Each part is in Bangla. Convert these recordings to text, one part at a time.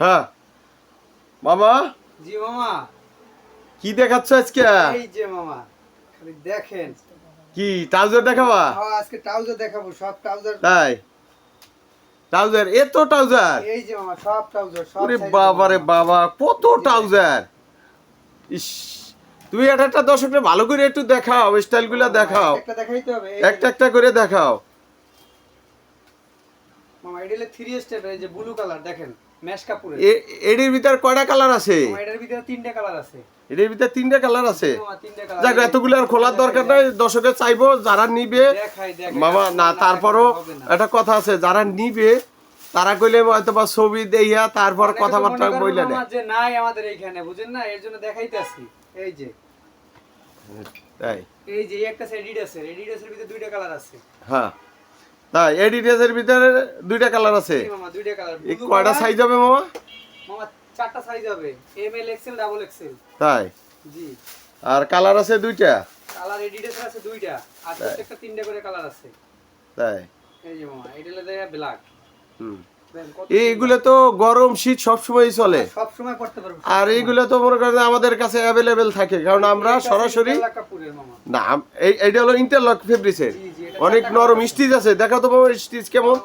হ্যাঁ। মামা? জি মামা। কি দেখাচ্ছ আজকে? এই যে মামা খালি দেখেন। কি ট্রাউজার দেখাবা? হ্যাঁ, আজকে ট্রাউজার দেখাবো সব ট্রাউজার। তাই? ট্রাউজার এত ট্রাউজার? এই যে মামা সব ট্রাউজার সব এর বাবা রে। বাবা কত ট্রাউজার? ইস তুমি একটা একটা দর্শককে ভালো করে একটু দেখাও স্টাইলগুলো দেখাও। একটা দেখাইতে হবে একটা একটা করে দেখাও। মামা এটা হলো থ্রি স্টেপ এই যে ব্লু কালার দেখেন। ম্যাশ কাপুরের এ- এটির ভিতর কয়টা কালার আছে? এটার ভিতরে তিনটা কালার আছে। এটির ভিতর তিনটা কালার আছে। মামা তিনটা কালার। যাক এতগুলো আর খোলার দরকার নাই। দর্শকে চাইব যারা নিবে মামা না তারপরও একটা কথা আছে যারা নিবে তারা কইলে হয়তো বা ছবি দেইয়া তারপর কথাবার্তা বইলে যে নাই আমাদের এইখানে বুঝেন না? এর জন্য দেখাইতেছি। এই যে। তাই। এই যে একটা এডিডাসের এডিডাসের ভিতরে দুইটা কালার আছে। হ্যাঁ। তাই এডিডাসের ভিতরে দুইটা কালার আছে। এই মামা দুইটা কালার এই কয়টা সাইজ হবে মামা? মামা চারটা সাইজ হবে। M L XL double XL তাই? জি। আর কালার আছে দুইটা? কালার এডিডাস আছে দুইটা। আর প্রত্যেকটা তিনটা করে কালার আছে। তাই। এই যে মামা এটা হলো ব্ল্যাক হুম। এইগুলো তো গরম শীত সবসময় চলে। সব সময় পড়তে পারব। আর এইগুলো তো মনে করেন আমাদের কাছে অ্যাভেলেবেল থাকে কারণ আমরা সরাসরি না এই এইটা হলো ইন্টারলক ফেব্রিক্সের এটা অনেক নরম স্টিচ আছে দেখা তো বাবা স্টিচ কেমন।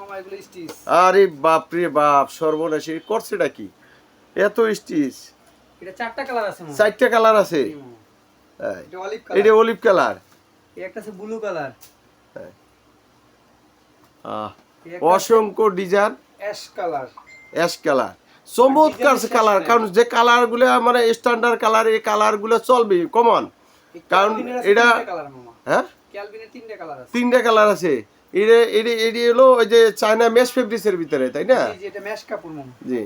আরে বাপ রে বাপ সর্বনাশী করছেটা কি? এত স্টিচ। চারটা কালার আছে। এটা অলিভ কালার ব্লু কালার অসংখ্য design ash colour ash colour চমৎকার কালার কারণ যে মানে স্ট্যান্ডার্ড কালার এই কালারগুলো চলবে কমন কারণ এটা- হ্যাঁ? ক্যালভিনের তিনটা কালার আছে। তিনটা কালার আছে। এটা এটি এটি হলো ওই যে চায়না মেশ ফেব্রিক্সের ভিতরে তাই না? জি, জি, এটা ম্যাশ কাপড় মামা জি।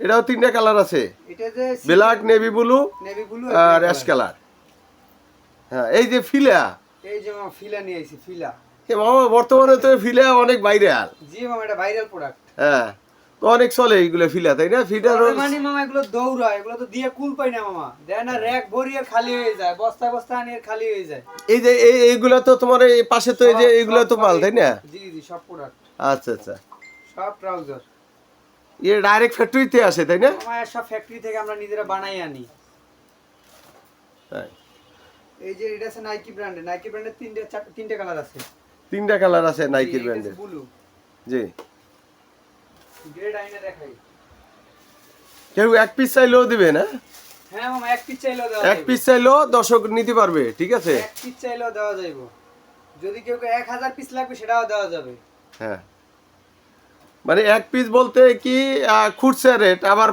এটাও তিনটা কালার আছে। এটা যে black navy blue navy blue আর অ্যাশ কালার হ্যাঁ এই যে ফিলা। এই যে ফিলা নিয়ে আইছি ফিলা। এ মামা বর্তমানে তো ফিলা অনেক বাইরে জি মামা এটা ভাইরাল প্রোডাক্ট হ্যাঁ। তো অনেক চলে এইগুলো ফিলা তাই না? ফিটার মানে মামা এগুলো দৌড়া এগুলো তো দিয়ে কুল পাই না মামা। দেয় না র্যাক ভরি আর খালি হয়ে যায় বস্তা বস্তা আনি আর খালি হয়ে যায়। এই যে এই এইগুলো তো তোমার এই পাশে তো এই যে এইগুলো তো মাল তাই না? জি জি সব প্রোডাক্ট আচ্ছা আচ্ছা। সব ট্রাউজার ইয়ে ডাইরেক্ট ফ্যাক্টরিতে আসে তাই না? মামা সব ফ্যাক্টরি থেকে আমরা নিজেরা বানাই আনি। তাই। এই যে এটা আছে নাইকি ব্র্যান্ডের নাইকি ব্র্যান্ডের তিনটে তিনটে কালার আছে। তিনটা কালার আছে নাইকির ব্র্যান্ডের ব্লু জি। গ্রেড আইনে দেখাই। কেউ এক পিস চাইলেও দিবে না? হ্যাঁ মামা এক পিস চাইলেও দেওয়া এক পিস চাইলেও দর্শক নিতে পারবে ঠিক আছে? এক পিস চাইলেও দেওয়া যাইব। যদি কেউ এক হাজার পিস লাগবে সেটাও দেওয়া যাবে। হ্যাঁ। মানে এক পিস বলতে কি খুচরা রেট আবার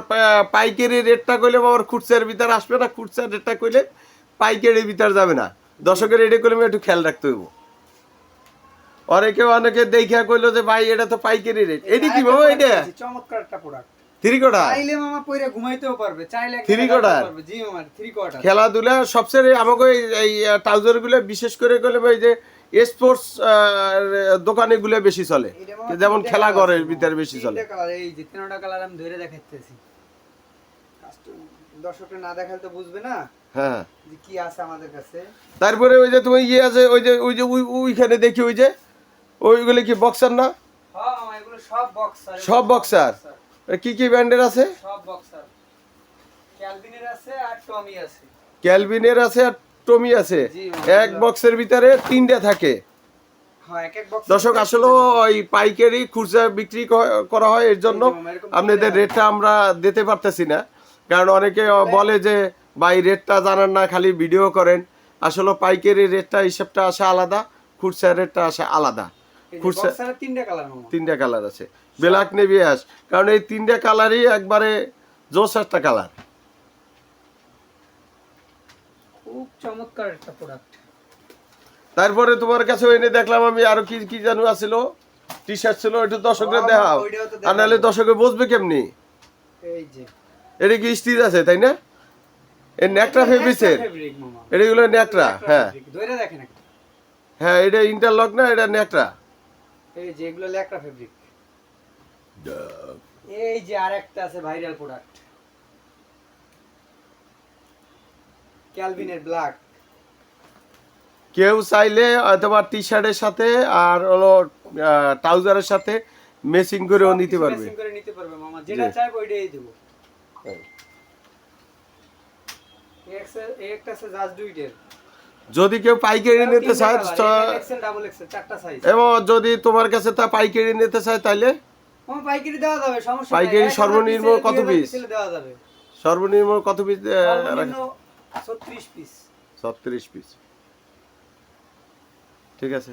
পাইকারি রেটটা কইলে আবার খুচরার ভিতর আসবে না খুচরা রেটটা কইলে পাইকারির ভিতর যাবে না। দর্শকের রেটে করলে একটু খেয়াল রাখতে হইব। অনেকে অনেকে দেখা কইলো যে ভাই এটা তো পাইকারি রেট এটি কি বাবা এটা? চমৎকার একটা প্রোডাক্ট থ্রি কোটা চাইলে মামা পয়রা ঘুমাইতেও পারবে চাইলে Three একদম quarter? রাখতে পারবে। জি মামা থ্রি কোয়ার্টার খেলাধুলা সবচেয়ে আমাকে এই- বিশেষ করে গেলে যে স্পোর্টস বেশি চলে। যেমন খেলা ঘরের ভিতরে বেশি চলে। কালার এই যে তিনটা কালার আমি ধরে দেখাইতেছি। দর্শকরা না দেখালে তো বুঝবে না হ্যাঁ। কি আছে আমাদের কাছে। তারপরে ওই যে তুমি ইয়ে আছে ওই যে ওই যে ওইখানে দেখি ওই যে ওইগুলো কি বক্সার না? হ্যাঁ সব বক্সার? কি কি ব্র্যান্ডের আছে? ক্যালভিনের আছে আর টমি আছে। এক বক্সের ভিতরে তিনটা থাকে। হ্যাঁ দর্শক আসলে ওই পাইকারি খুচরা বিক্রি করা হয় এর জন্য। আপনাদের রেটটা আমরা দিতে পারতেছি না। কারণ অনেকে বলে যে ভাই রেটটা জানান না খালি ভিডিও করেন। আসলে পাইকারি রেটটা হিসাবটা আসে আলাদা খুচরা রেটটা আসে আলাদা। খুচরা তিনটা কালার আছে। Black navy ash. কারণ এই তিনটা কালারই একবারে জোস একটা কালার খুব চমৎকার একটা প্রোডাক্ট তারপরে তোমার কাছে এনে দেখলাম আমি আরও কি কি জানো আছিল? টি শার্ট ছিল একটু দর্শকদের দেখাও। আর নাহলে দর্শকে বসবে কেমনি? এই যে। এটা কি স্টিচ আছে তাই না? এই ন্যাকড়া ফেব্রিক্সের ফেব্রিক মামা। এটাগুলো ন্যাকড়া হ্যাঁ। হ্যাঁ এটা ইন্টারলক না এটা ন্যাকড়া। এই যে এগুলো ল্যাকড়া ফেব্রিক এই যে আরেকটা আছে ভাইরাল প্রোডাক্ট ক্যালভিনের ব্ল্যাক কেউ চাইলে অথবা টি শার্টের সাথে আর হলো ট্রাউজারের সাথে মেসিং করেও নিতে পারবে। matching করে নিতে পারবে মামা। যেটা চাইব ওইটাই দেবো। হ্যাঁ। এই একটা আছে জাস্ট দুইটের যদি কেউ পাইকারি নিতে চায় এবং যদি তোমার কাছে তা পাইকারি নিতে চায় তাহলে পাইকারি দেওয়া যাবে সমস্যা পাইকারি সর্বনিম্ন কত পিস? দেওয়া যাবে। সর্বনিম্ন কত পিস সর্বনিম্ন 36 পিস ছত্রিশ পিস ঠিক আছে।